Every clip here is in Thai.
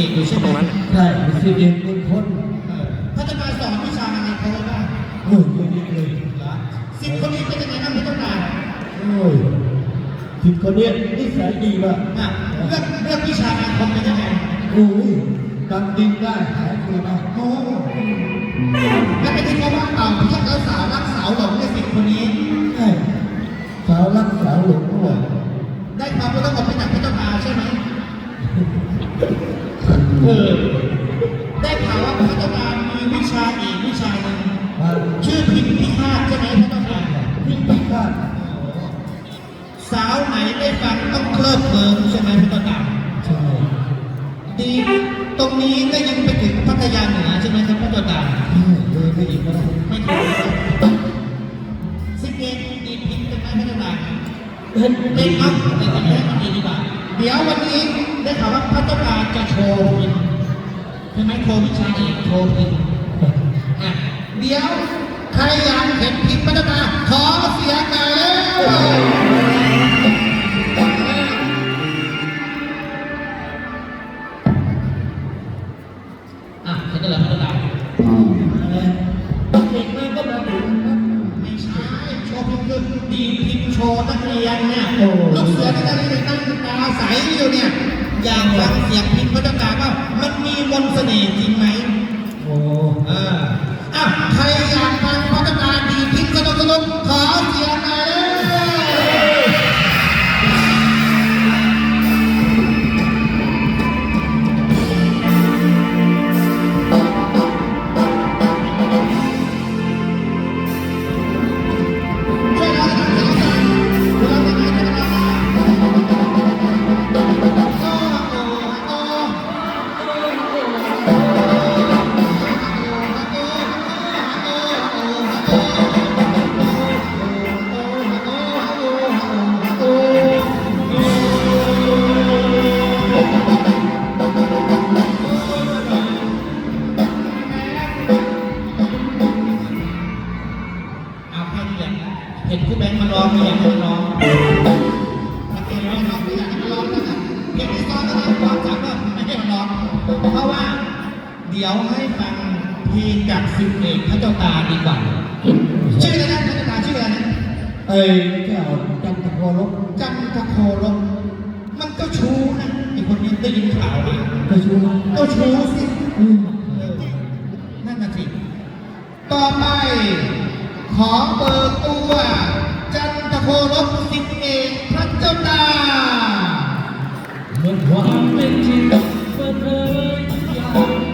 อกอยู่ใช่ไหมใช่มีสิเองเป็นคนเออพระเจ้าตาสอนวิชาอะไรเขาบ้างโอ้ยเยอะแยะเลยสิบคนนี้เป็นยังไงบ้างพระเจ้าตาโอ้ยสิบคนเนี้ยนิสัยดีมากอะเรื่องเรื่องวิชาอาคมเป็นยังไงโอ้ยดำดินได้หายตัวได้โอ้แล้วเป็นที่เขาว่าเปล่าเพียงแล้วสาวรักสาวหลงในสิบคนนี้ ใช่สาวรักสาวหลงด้วยได้ความรู้ทั้งหมดมาจากพระเจ้าตาใช่ไหม ไหนได้ฟังต้องเคลิบเคลิ้มใช่ไหมพระเจ้าตาใช่ดีตรงนี้ได้ยินไปถึงพัทยาเหนือใช่ไหมครับพระเจ้าตาใช่เลยไปอีกแล้วไม่ถูกสิบเอ็ดดีพิมพ์เป็นไหมพระเจ้าตาเห็นเด็กครับเด็กคนนี้มันดีดีกว่าเดี๋ยววันนี้ได้ข่าวว่าพระเจ้าตาจะโชว์พิมพ์ใช่ไหมโชว์วิชาเอกโชว์พิมพ์อะเดี๋ยวใครอยากเห็นพิมพ์พระเจ้าตาขอเสียงหน่อยเร็ว อะเขาจะรับพระเจ้าตาเด็กมาก็มาถึงครับไม่ใช่โชว์พิมพ์คือดีพิมพ์โชว์นักเรียนเนี่ยโอ้ลูกเสือที่นักเรียนตั้งตาใสอยู่เนี่ยอยากฟังเสียงพิมพ์พระเจ้าตาว่ามันมีมนต์เสน่ห์จริงไหมโอ้เอออะใครอยากฟังพระเจ้าตาดีพิมพ์สนุกสนุกขอเสียงหน่อยเลย ให้ฟังเพลงจากสิบเอกพระเจ้าตาดีกว่าชื่ออะไรนะพระเจ้าตาชื่ออะไรนะไอ้แก้วจันทโคลบจันทโครบมันก็ชู้นะไอ้คนนี้ได้ยินข่าวมาไปชูก็ชู้สิอืมเออนั่นน่ะสิต่อไป ขอเปิดตัว จันทโครบสิบเอกพระเจ้าตาเมื่อความเป็นจริงเปิดเผยทุกอย่าง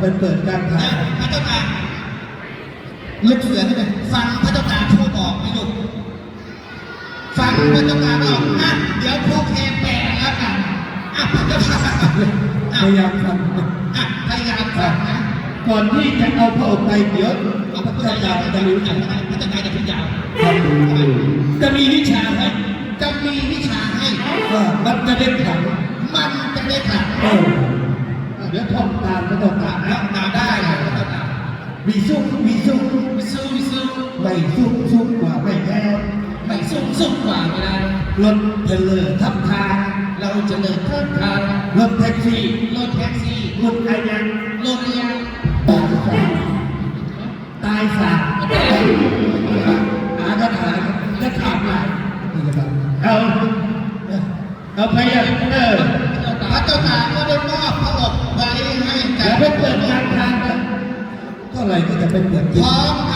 เป็นเปิดการถ่ายพระเจ้าตากลูกเสือนี่เป็ฟังพระเจ้าตากพูดบอกไม่ลูกฟังพระเจ้าตาบออกนะเดี๋ยวพวกเคงแปลแล้วกันอะพระเจ้าตาพยายามทำอะพยายามทำนะก่อนที่จะเอาพระองค์ไปเดี๋ยวเอาพระพุทธเจ้าจะรู้จักพระเจ้าตาจะพิจารณาจะมีวิชาให้จะมีวิชาให้มันจะได้ขังมันจะได้ขัง เดี๋ยวทำตามไม่ต้องตามแล้วตามได้เลยมีสู้มีสู้มีสู้มีสู้ไม่สู้สู้กว่าไม่แพ้ไม่สู้สู้กว่าไม่ได้รถเทเลอร์ทับทางเราจะเดินทับทางรถแท็กซี่รถแท็กซี่รถไอยังรถไอยังตายสาตายสาอาก็ถามก็ถามมาเอาเอาไปยังเออพระเจ้าตากก็เป็นมา ไรก็จะเป็นเหมือนจริง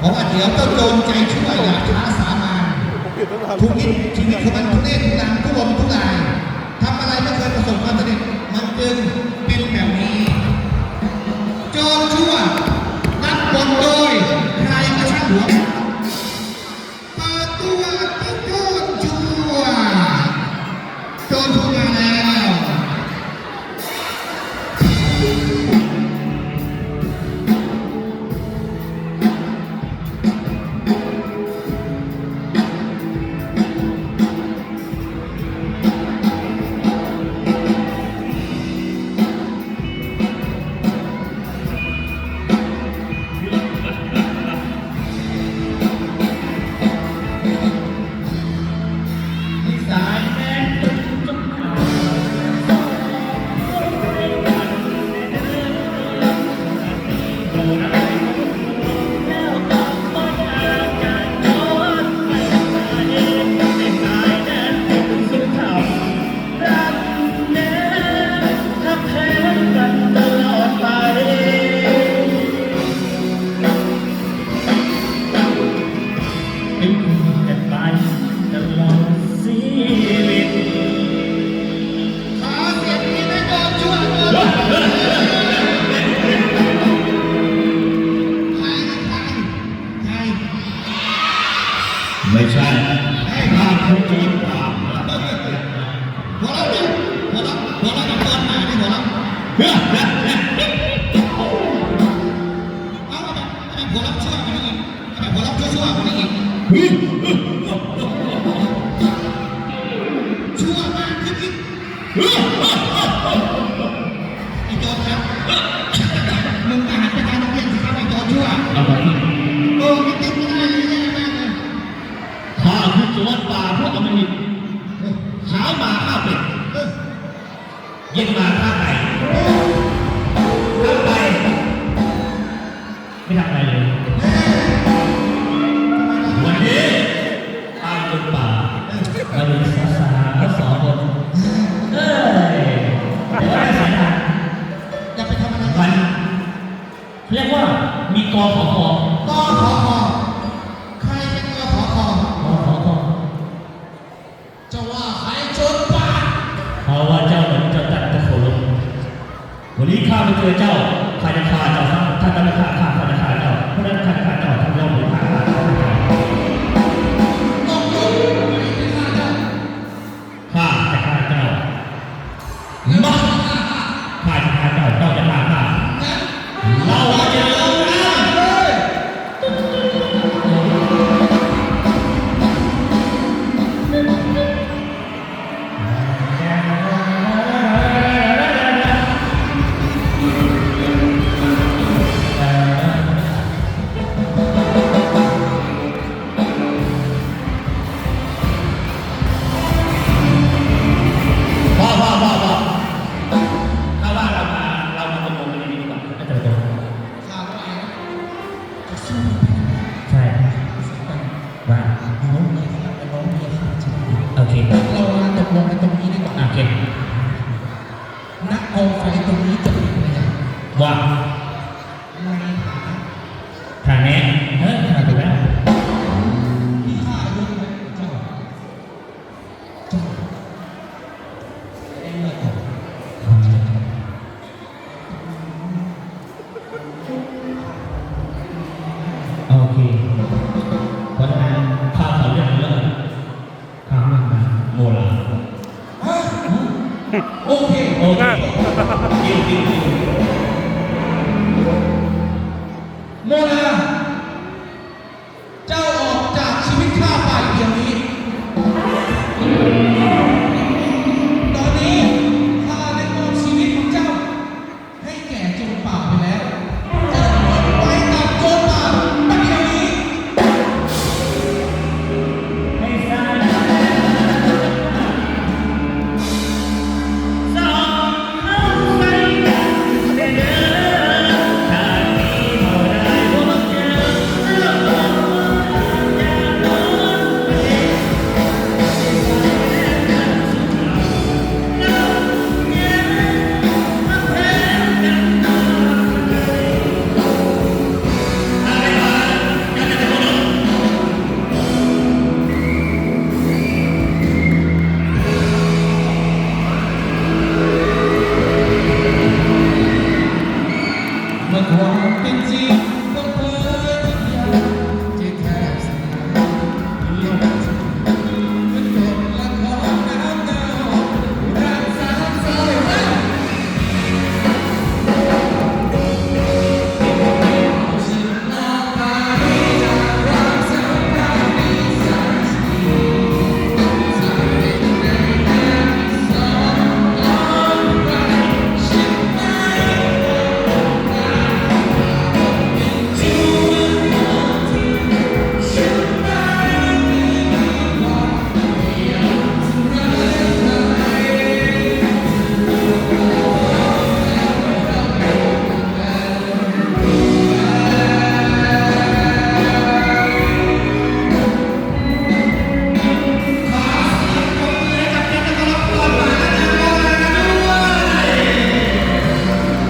เพราะว่าเดี๋ยวต้องโดนใจช่วยหลักค้าสามาทุกที่ทีวิตขอมันทุเล่นทุกลำทุลมทุลายทำอะไรไม่เคยประสบความสำเร็จมันจึงเป็นแบบ ಈ มาดูภาษาสองคนเฮ้ยผมวได้สายหนักอย่าไปทำอะไรกันเรียกว่ามีกอขอขอตอขอคอใครเป็นตอขอคอกอขอขอจะว่าใครจนปากเพราะว่าเจ้าหมืนจะตัดตะโขลงวันนี้ข้าไปเจอเจ้า